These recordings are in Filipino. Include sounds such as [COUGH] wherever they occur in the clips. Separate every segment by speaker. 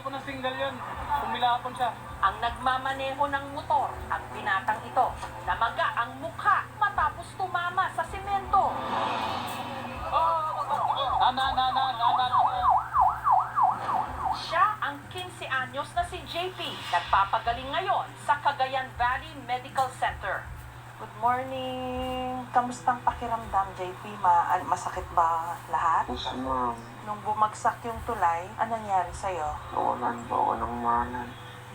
Speaker 1: po ng single yun. Pumilapon siya.
Speaker 2: Ang nagmamaneho ng motor, ang binatang ito, namaga ang mukha matapos tumama sa simento.
Speaker 1: Na, na, na, na, na, na, na.
Speaker 2: Siya ang 15 anyos na si JP, nagpapagaling ngayon sa Cagayan Valley Medical Center. Good morning. Kamusta ang pakiramdam, JP? Ma masakit ba lahat?
Speaker 3: Yes, ma'am.
Speaker 2: Nung bumagsak yung tulay, ano nangyari sa'yo?
Speaker 3: Nawalan po ako ng manan.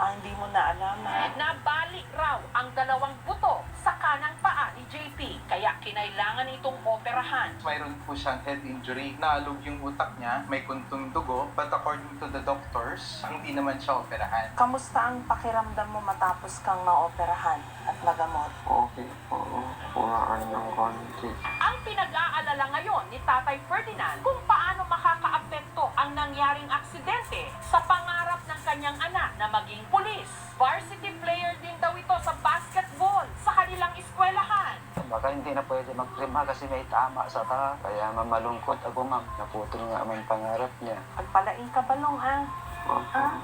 Speaker 2: Ah, hindi mo na alam na... Nabalik raw ang dalawang buto sa kanang paa ni JP, kaya kinailangan itong operahan.
Speaker 4: Mayroon po siyang head injury. Naalog yung utak niya, may kuntong dugo, but according to the doctors, hindi naman siya operahan.
Speaker 2: Kamusta ang pakiramdam mo matapos kang maoperahan at nagamot?
Speaker 3: Okay po. Kuraan ng konti.
Speaker 2: Ang pinag-aalala ngayon ni Tatay Ferdinand kung paano makakaapekto ang nangyaring aksidente sa pangarap ng kanyang anak na maging pulis. Varsity player din daw ito sa basketball sa kanilang eskwelahan.
Speaker 5: Baka hindi na pwede magprima kasi may tama sa ta. Kaya mamalungkot ako ma'am. Naputol nga ang pangarap niya.
Speaker 2: Pagpalaing ka balong ah.
Speaker 3: Opo.
Speaker 2: Ah,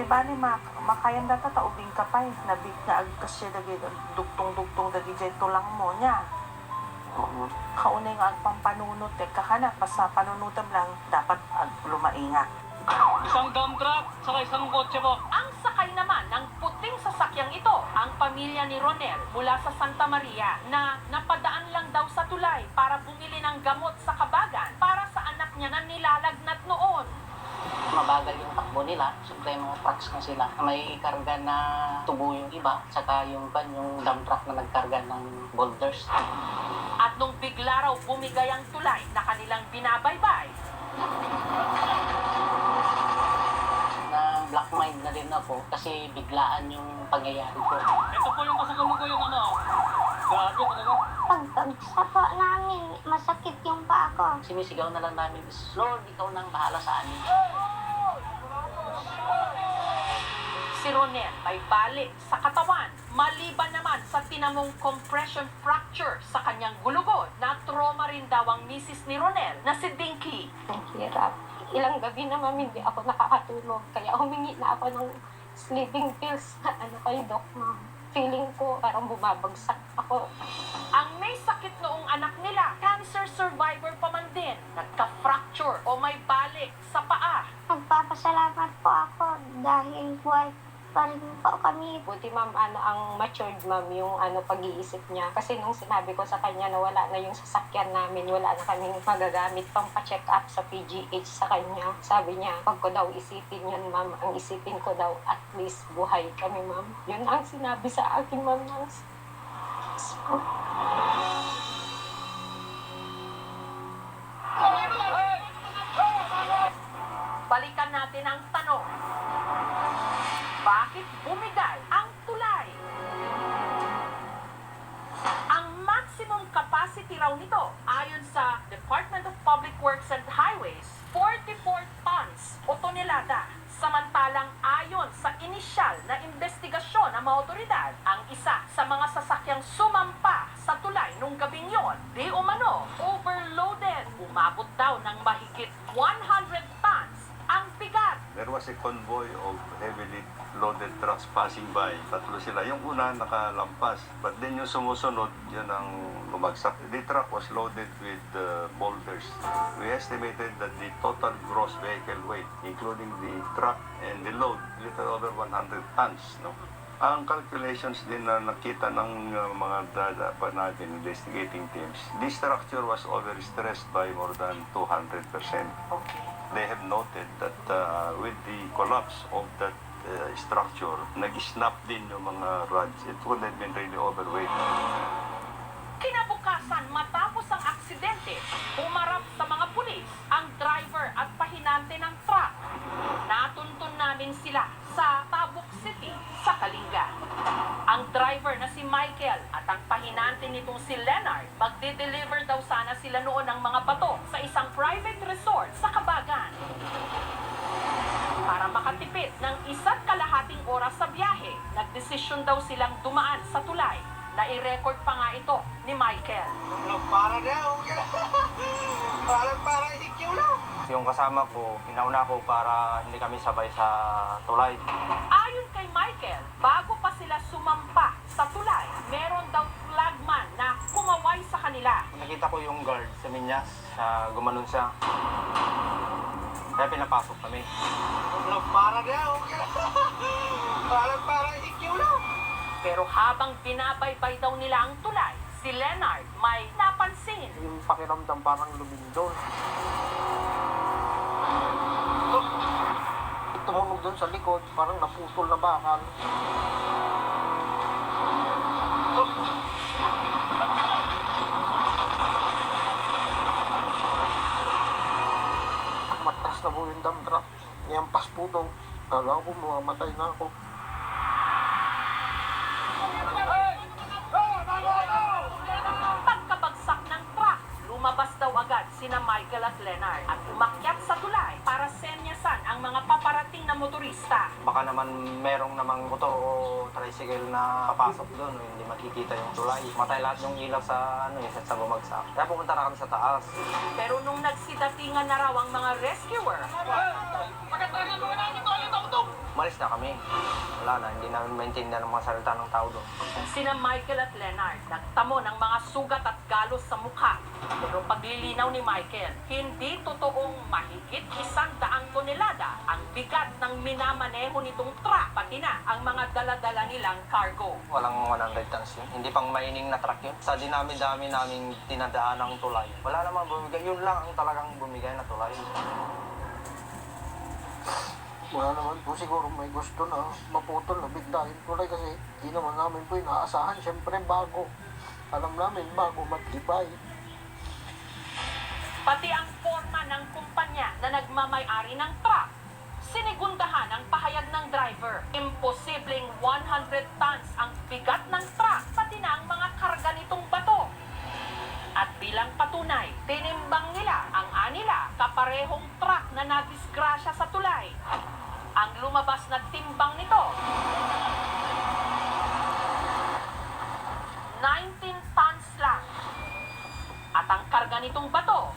Speaker 2: di ba ni mak makayan data taubing ka pa eh. Nabig na agkas siya dagi dugtong-dugtong dagi dyan tulang mo niya.
Speaker 3: Oo.
Speaker 2: Kaunay nga ang pampanunot eh. Kakana, basta panunutam lang, dapat ag lumainga.
Speaker 1: Isang dump truck, saka isang kotse po.
Speaker 2: Ang sakay naman ng puting sasakyang ito, ang pamilya ni Ronel mula sa Santa Maria na napadaan lang daw sa tulay para bumili ng gamot sa kabagan para sa anak niya na nilalagnat noon.
Speaker 6: mabagal yung takbo nila. Siyempre, mga trucks na sila. May karga na tubo yung iba, saka yung ban, yung dump truck na nagkarga ng boulders.
Speaker 2: At nung bigla raw bumigay ang tulay na kanilang binabaybay,
Speaker 6: Na black mind na rin ako kasi biglaan yung pangyayari ko.
Speaker 1: Ito po yung kasama ko yung ano. Grabe talaga.
Speaker 7: Pagkagsa po namin, masakit yung paa ko.
Speaker 6: Sinisigaw na lang namin, Lord, ikaw nang bahala sa amin.
Speaker 2: Ronel may balik sa katawan. Maliban naman sa tinamong compression fracture sa kanyang gulugod, na trauma rin daw ang misis ni Ronel na si Dinky.
Speaker 7: Ang hirap. Ilang gabi na ma'am, hindi ako nakakatulog. Kaya humingi na ako ng sleeping pills na ano kay Doc, ma'am. Feeling ko parang bumabagsak ako. Po kami.
Speaker 8: Buti ma'am, ano, ang matured ma'am yung ano, pag-iisip niya. Kasi nung sinabi ko sa kanya na wala na yung sasakyan namin, wala na kaming magagamit pang pa-check up sa PGH sa kanya. Sabi niya, pag ko daw isipin yan ma'am, ang isipin ko daw at least buhay kami ma'am. Yun ang sinabi sa akin ma'am. ng-
Speaker 9: una nakalampas. But then yung sumusunod, yun ang lumagsak. The truck was loaded with uh, boulders. We estimated that the total gross vehicle weight, including the truck and the load, little over 100 tons. No? Ang calculations din na nakita ng uh, mga dada pa natin, investigating teams, this structure was overstressed by more than 200%.
Speaker 2: Okay.
Speaker 9: they have noted that uh, with the collapse of that uh, structure, nag-snap din yung mga rods. It would have been really overweight.
Speaker 2: Kinabukasan matapos ang aksidente, humarap sa mga pulis ang driver at pahinante ng truck. Natuntun namin sila sa Tabuk City sa Kalinga. Ang driver na si Michael at ang pahinante nitong si Leonard, magde-deliver daw sana sila noon ng mga bato sa isang private resort sa Kabagan. Para makatipid ng isa't kalahating oras sa biyahe, nagdesisyon daw silang dumaan sa tulay na i-record pa nga ito ni Michael.
Speaker 5: Yung [LAUGHS] yung kasama ko, inauna ko para hindi kami sabay sa tulay.
Speaker 2: Ayon kay Michael, bago pa sila sumampa sa tulay, meron daw flagman na kumaway sa kanila.
Speaker 5: Nakita ko yung guard sa Minyas, sa gumanon siya. Kaya pinapasok kami. Parang yan, [LAUGHS] Parang parang ikiw lang.
Speaker 2: Pero habang binabaybay daw nila ang tulay, si Leonard may napansin.
Speaker 3: Yung pakiramdam parang lumindol. Tumunog doon sa likod, parang naputol na bakal. Matas na po yung dump truck. Niyampas po daw. Kala ko mamamatay na ako.
Speaker 2: Pagkabagsak ng truck, lumabas daw agad sina Michael at Leonard motorista.
Speaker 5: Baka naman merong namang motor o tricycle na papasok doon, hindi makikita yung tulay. Matay lahat yung ilaw sa ano eh, sa bumagsak. Kaya pumunta na kami sa taas.
Speaker 2: Pero nung nagsidatingan na raw ang mga rescuer,
Speaker 5: Umalis na kami. Wala na, hindi namin maintindihan ang mga salita ng tao doon.
Speaker 2: sina Michael at Leonard nagtamo ng mga sugat at galos sa mukha. Pero paglilinaw ni Michael, hindi totoong mahigit isang daang tonelada ang bigat ng minamaneho nitong truck, pati na ang mga daladala nilang cargo.
Speaker 5: Walang 100 tons yun. Hindi pang maining na truck yun. Sa dinami-dami naming tinadaan ng tulay. Wala namang bumigay. Yun lang ang talagang bumigay na tulay.
Speaker 3: Wala naman po siguro may gusto na maputol na biglahin tulay kasi di naman namin po inaasahan. Siyempre bago. Alam namin bago matibay.
Speaker 2: Pati ang forma ng kumpanya na nagmamay-ari ng truck. Sinigundahan ang pahayag ng driver. Imposibleng 100 tons ang bigat ng truck, pati na ang mga karga nitong bato. At bilang patunay, tinimbang nila ang anila kaparehong truck na nadisgrasya sa tulay. Ang lumabas na timbang nito, 19 tons lang. At ang karga nitong bato,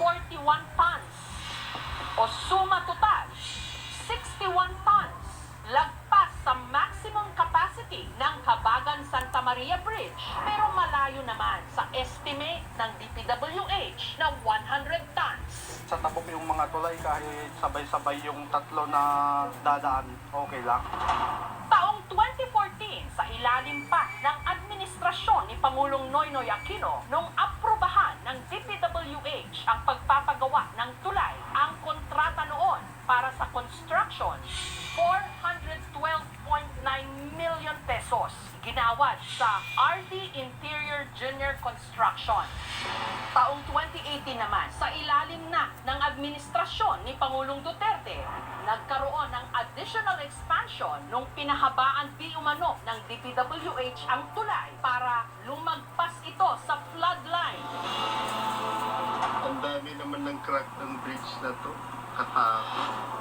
Speaker 2: 41 tons. O suma total, 61 tons. Lagpas sa maximum capacity ng Habagan Santa Maria Bridge. Pero malayo naman sa estimate ng DPWH na 100 tons.
Speaker 4: Sa tabok yung mga tulay kahit sabay-sabay yung tatlo na dadaan, okay lang.
Speaker 2: Taong 2014, sa ilalim pa ng administrasyon ni Pangulong Noynoy Aquino, nung aprubahan ng DPWH ang pagpapagawa ng tulay, ang kontrata noon para sa construction, Ginawad sa RD Interior Junior Construction. Taong 2018 naman, sa ilalim na ng administrasyon ni Pangulong Duterte, nagkaroon ng additional expansion nung pinahabaan di umano ng DPWH ang tulay para lumagpas ito sa floodline.
Speaker 9: Ang dami naman ng crack ng bridge na to. Katakot.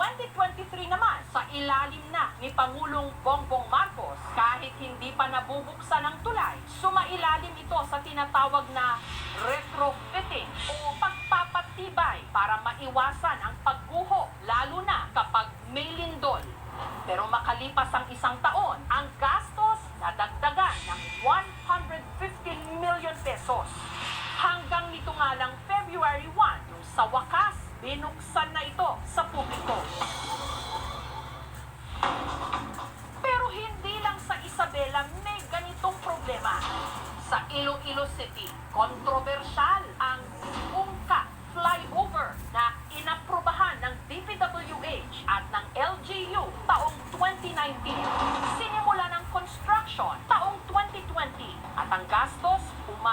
Speaker 2: Taong 2023 naman, sa ilalim na ni Pangulong Bongbong Marcos, kahit hindi pa nabubuksan ang tulay, sumailalim ito sa tinatawag na retrofitting o pagpapatibay para maiwasan ang pagguho, lalo na kapag may lindol. Pero makalipas ang isang taon,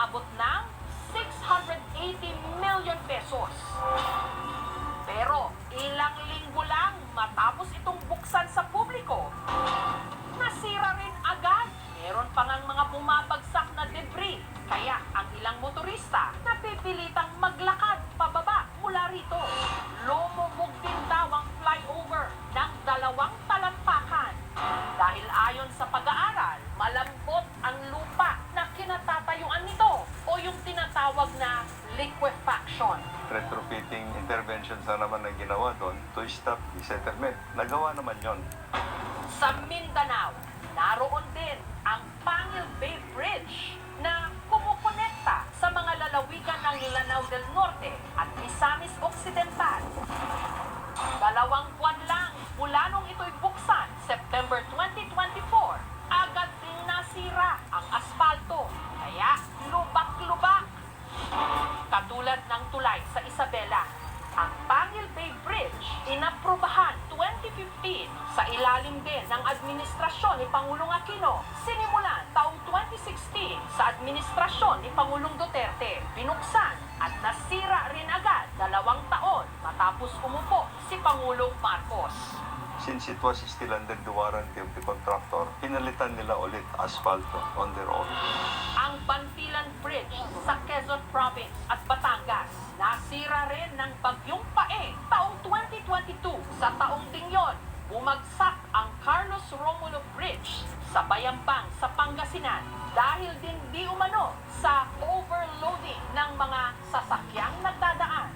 Speaker 2: umabot ng 680 million pesos. Pero ilang linggo lang matapos itong buksan sa publiko, nasira rin agad. Meron pa ngang mga bumabagsak na debris. Kaya ang ilang motorista napipilitang maglakad pababa mula rito.
Speaker 9: Retrofitting interventions na naman na ginawa doon to stop the settlement. Nagawa naman yon.
Speaker 2: Sa Mindanao, si Pangulong Marcos.
Speaker 9: Since it was still under the warranty of the contractor, pinalitan nila ulit asfalto on their own.
Speaker 2: ang Bantilan Bridge sa Quezon Province at Batangas. Nasira rin ng bagyong pae taong 2022. Sa taong ding yon, bumagsak ang Carlos Romulo Bridge sa Bayambang sa Pangasinan dahil din di umano sa overloading ng mga sasakyang nagdadaan.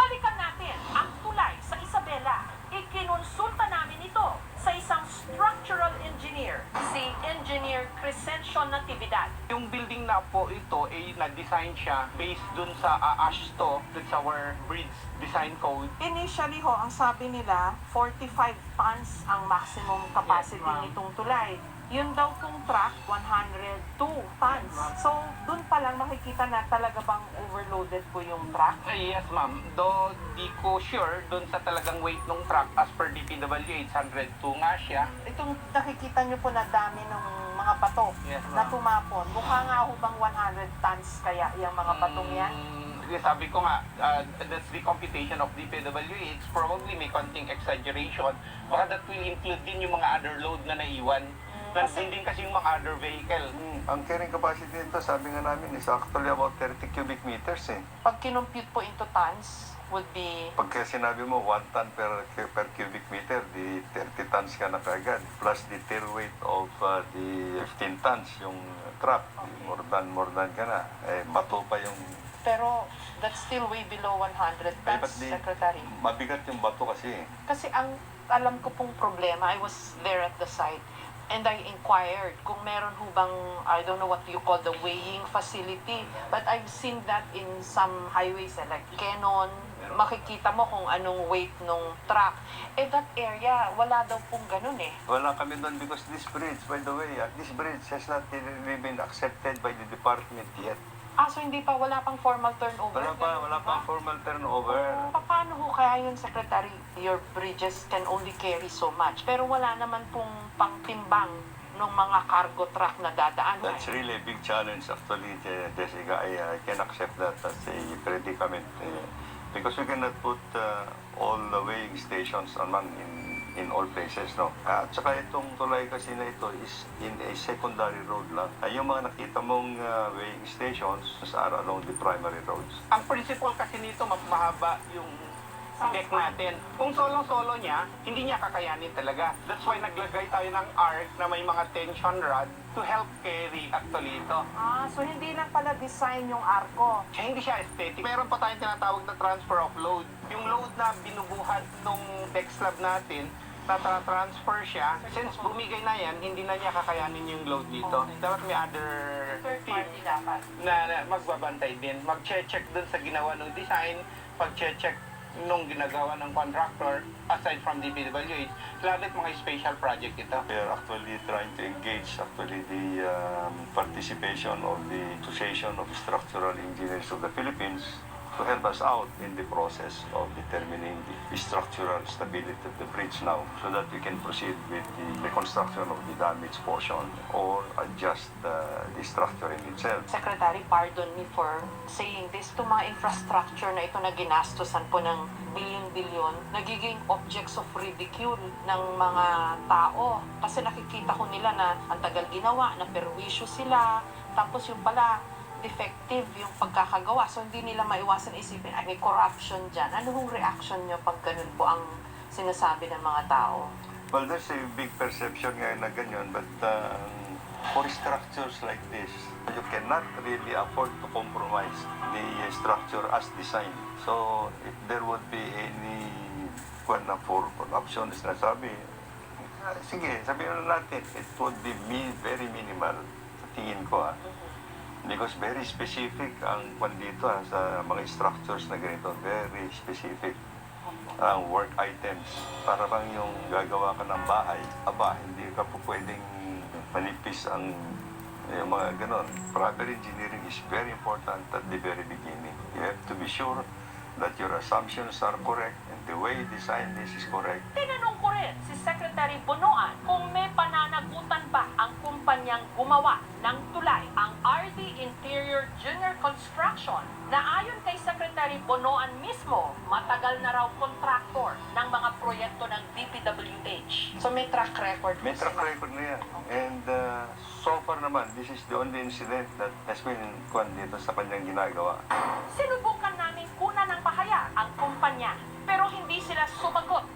Speaker 2: Balikan natin ang tulay sa Isabela. Ikinonsulta namin ito sa isang structural engineer, si Engineer Crescencio Natividad.
Speaker 5: Yung building na po ito ay na-design siya based dun sa uh, ASHTO, that's our bridge design code.
Speaker 2: Initially ho, ang sabi nila, 45 tons ang maximum capacity
Speaker 5: Yes,
Speaker 2: nitong tulay. Yun daw kung truck, 102 tons. So, dun pa lang makikita na talaga bang overloaded po yung truck.
Speaker 5: Ay, yes, ma'am. Though di ko sure dun sa talagang weight ng truck as per DPW 802 nga siya.
Speaker 2: Itong nakikita nyo po na dami ng mga bato
Speaker 5: Yes,
Speaker 2: na tumapon. Mukha nga ho bang 100 tons kaya yung mga batong yan?
Speaker 5: Mm, sabi ko nga, uh, that's the computation of DPW. It's probably may konting exaggeration. Baka that will include din yung mga other load na naiwan. Nandun din kasi yung mga other vehicle.
Speaker 9: Hmm, ang carrying capacity nito, sabi nga namin, is actually about 30 cubic meters eh.
Speaker 2: Pag kinompute po into tons, would be
Speaker 9: Pagka sinabi mo 1 ton per, per cubic meter, di 30 tons ka na kagad. Plus the tail weight of uh, the 15 tons, yung truck, more than, more than ka na. Eh, bato pa yung,
Speaker 2: Pero that's still way below 100
Speaker 9: Ay,
Speaker 2: tons,
Speaker 9: ba't di-
Speaker 2: Secretary.
Speaker 9: mabigat yung bato kasi eh.
Speaker 2: Kasi ang alam ko pong problema, I was there at the site, and I inquired kung meron ho bang, I don't know what you call the weighing facility, but I've seen that in some highways eh, like Canon, makikita mo kung anong weight nung truck. Eh, that area, wala daw pong ganun eh.
Speaker 9: Wala kami doon because this bridge, by the way, uh, this bridge has not really been accepted by the department yet.
Speaker 2: Ah, so hindi pa, wala pang formal turnover.
Speaker 9: Wala pa, wala pang formal turnover.
Speaker 2: Pa- Paano ho kaya yun, Secretary? Your bridges can only carry so much. Pero wala naman pong pangtimbang ng mga cargo truck na dadaan.
Speaker 9: That's really a big challenge actually, Je- Jessica. I, I can accept that as a predicament eh, because we cannot put uh, all the weighing stations naman in in all places, no? At saka itong tulay kasi na ito is in a secondary road lang. Ay, yung mga nakita mong uh, weighing stations are along the primary roads.
Speaker 5: Ang principle kasi nito, mas mahaba yung deck natin. Kung solo-solo niya, hindi niya kakayanin talaga. That's why naglagay tayo ng arc na may mga tension rod to help carry actually ito.
Speaker 2: Ah, so hindi lang pala design yung arko.
Speaker 5: Kaya hindi siya aesthetic. Meron pa tayong tinatawag na transfer of load. Yung load na binubuhat nung deck slab natin, nata-transfer siya. Since bumigay na yan, hindi na niya kakayanin yung load dito. Dapat may other team na, na magbabantay din. Mag-check dun sa ginawa ng design, pag-check nung ginagawa ng contractor, aside from DPWH, lalo't mga special project ito.
Speaker 9: We are actually trying to engage actually the um, participation of the Association of Structural Engineers of the Philippines to help us out in the process of determining the structural stability of the bridge now so that we can proceed with the reconstruction of the damaged portion or adjust uh, the structure in itself.
Speaker 2: Secretary, pardon me for saying this. Itong mga infrastructure na ito na ginastosan po ng bilyon-bilyon, nagiging objects of ridicule ng mga tao. Kasi nakikita ko nila na ang tagal ginawa, na perwisyo sila, tapos yung pala, defective yung pagkakagawa. So, hindi nila maiwasan isipin, ay, may corruption dyan. Ano hong reaction nyo pag ganun po ang sinasabi ng mga tao?
Speaker 9: Well, there's a big perception ngayon na ganyan, but uh, For structures like this, you cannot really afford to compromise the uh, structure as designed. So, if there would be any kwan na for options na sabi, ah, sige, sabihin na natin, it would be very minimal sa tingin ko ah. Because very specific ang kwan dito ah, sa mga structures na ganito, very specific ang work items. Para bang yung gagawa ka ng bahay, aba, hindi ka po pwedeng manipis ang yung mga ganon. Proper engineering is very important at the very beginning. You have to be sure that your assumptions are correct and the way you design this is correct.
Speaker 2: Tinanong ko rin si Secretary Bonoan kung may pananagutan ba ang kumpanyang gumawa ng RD Interior Junior Construction, na ayon kay Secretary Bonoan mismo, matagal na raw kontraktor ng mga proyekto ng DPWH. So may track record
Speaker 9: May track
Speaker 2: sila.
Speaker 9: record na yan. And uh, so far naman, this is the only incident that has been kwan dito sa kanyang ginagawa.
Speaker 2: Sinubukan namin kuna ng pahayag ang kumpanya, pero hindi sila sumagot.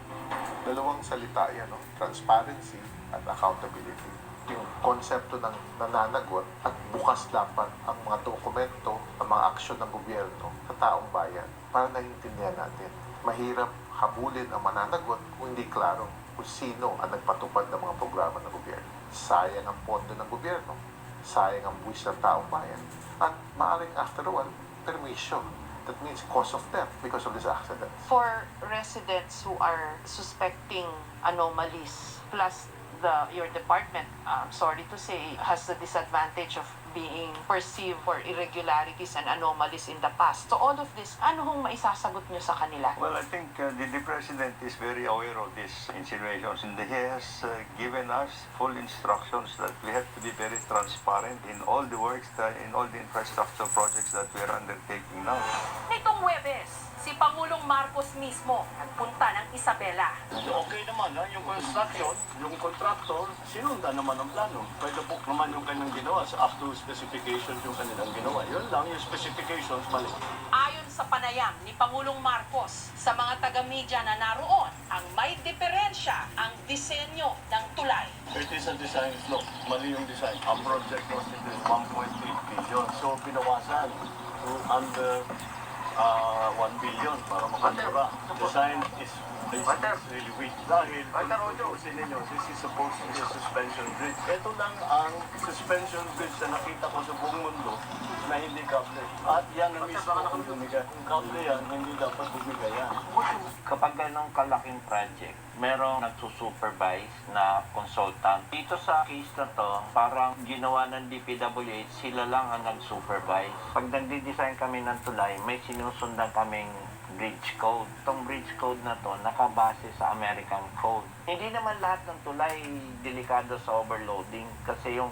Speaker 10: dalawang salita yan, no? transparency at accountability. Yung konsepto ng nananagot at bukas dapat ang mga dokumento, ang mga aksyon ng gobyerno sa taong bayan para naiintindihan natin. Mahirap habulin ang mananagot kung hindi klaro kung sino ang nagpatupad ng mga programa ng gobyerno. Sayang ang pondo ng gobyerno, sayang ang buwis ng taong bayan, at maaaring after a while, permission. That means cause of death because of this accident.
Speaker 11: for residents who are suspecting anomalies plus the your department um, sorry to say has the disadvantage of being perceived for irregularities and anomalies in the past so all of this ano hong maisasagot nyo sa kanila
Speaker 9: Well, I think uh, the, the President is very aware of these insinuations and he has uh, given us full instructions that we have to be very transparent in all the works, that, in all the infrastructure projects that we are undertaking now.
Speaker 2: Nitong Webes, si Pangulong Marcos mismo nagpunta ng Isabela.
Speaker 12: Okay naman, ha? yung construction, yung contractor, sinundan naman ang plano. By the book naman yung kanyang ginawa, sa up to specifications yung kanilang ginawa. Yun lang, yung specifications, mali.
Speaker 2: Ayon sa panayam ni Pangulong Marcos sa mga taga-media na naroon, ang may diferensya ang disenyo ng tulay.
Speaker 12: It is a design flaw. Mali yung design. Ang project was it is 1.8 billion. So, pinawasan to under uh, 1 billion para makontra. Design is is really weak. Dahil, kung ninyo, this is supposed to be a suspension bridge. Ito lang ang suspension bridge na nakita ko sa buong mundo na hindi kable. At yan ang mismo ang bumigay. Kung kable yan, hindi dapat bumigay yan.
Speaker 13: kapag ganong kalaking project, merong nagsusupervise na consultant. Dito sa case na to, parang ginawa ng DPWH, sila lang ang nag-supervise. Pag nagdi-design kami ng tulay, may sinusundan kaming bridge code. Itong bridge code na to, nakabase sa American code. Hindi naman lahat ng tulay delikado sa overloading kasi yung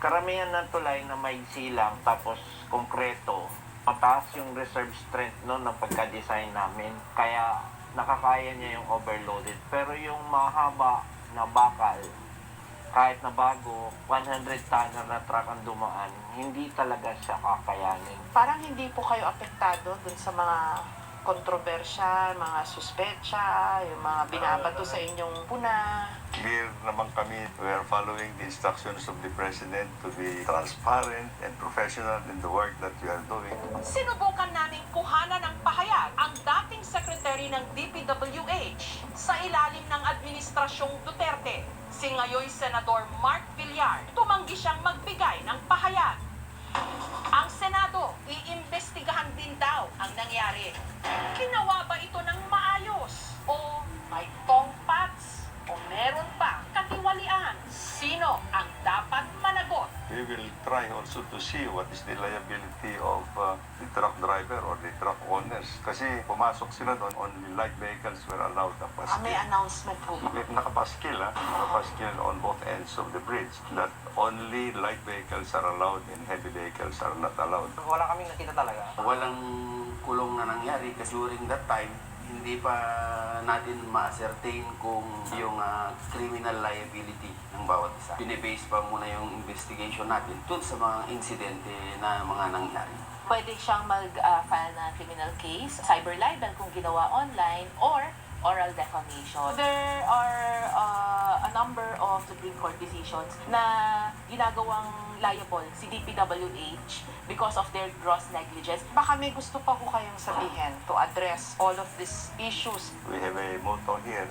Speaker 13: karamihan ng tulay na may silang tapos konkreto, mataas yung reserve strength no ng pagka-design namin. Kaya nakakaya niya yung overloaded. Pero yung mahaba na bakal, kahit na bago, 100 tonner na truck ang dumaan, hindi talaga siya kakayanin.
Speaker 11: parang hindi po kayo apektado dun sa mga kontrobersya, mga suspecha, yung mga binabato sa inyong puna.
Speaker 9: Clear naman kami, we are following the instructions of the President to be transparent and professional in the work that we are doing.
Speaker 2: Sinubukan naming kuhanan ng pahayag ang dating secretary ng DPWH sa ilalim ng Administrasyong Duterte. Si ngayoy Senador Mark Villar, tumanggi siyang magbigay
Speaker 9: try also to see what is the liability of uh, the truck driver or the truck owners. Kasi pumasok sila doon, only light vehicles were allowed na
Speaker 11: Ah, may announcement po.
Speaker 9: May Nakapaskil, ha? Nakapaskil on both ends of the bridge that only light vehicles are allowed and heavy vehicles are not allowed.
Speaker 6: Wala kaming nakita talaga. Walang kulong na nangyari kasi during that time, hindi pa natin ma-ascertain kung yung ah, criminal liability ng bawat isa. Binibase pa muna yung investigation natin dun sa mga insidente na mga nangyari.
Speaker 11: Pwede siyang mag-file na criminal case, cyber libel kung ginawa online, or oral defamation. There are uh, number of Supreme Court decisions na ginagawang liable si DPWH because of their gross negligence.
Speaker 14: Baka may gusto pa ko kayong sabihin to address all of these issues.
Speaker 9: We have a motto here,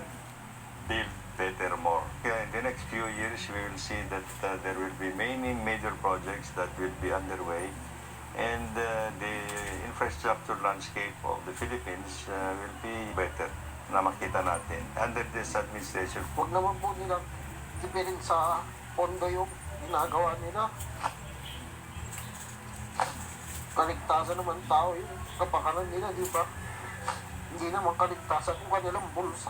Speaker 9: build better more. In the next few years, we will see that uh, there will be many major projects that will be underway and uh, the infrastructure landscape of the Philippines uh, will be better na makita natin under this administration.
Speaker 3: Huwag naman po nila tipirin sa pondo yung ginagawa nila. Kaligtasan naman tao yun. Kapakanan nila, di ba? Hindi naman kaligtasan kung kanilang bulsa.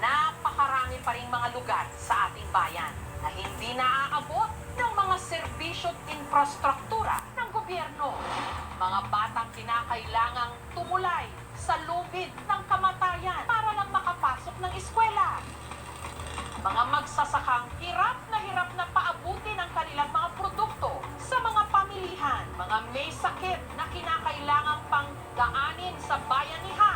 Speaker 2: Napakarami pa rin mga lugar sa ating bayan na hindi naaabot ng mga serbisyo at infrastruktura ng gobyerno. Mga batang kinakailangang tumulay sa lubid ng kamatayan para lang makapasok ng eskwela. Mga magsasakang hirap na hirap na paabutin ang kanilang mga produkto sa mga pamilihan. Mga may sakit na kinakailangang pang daanin sa bayanihan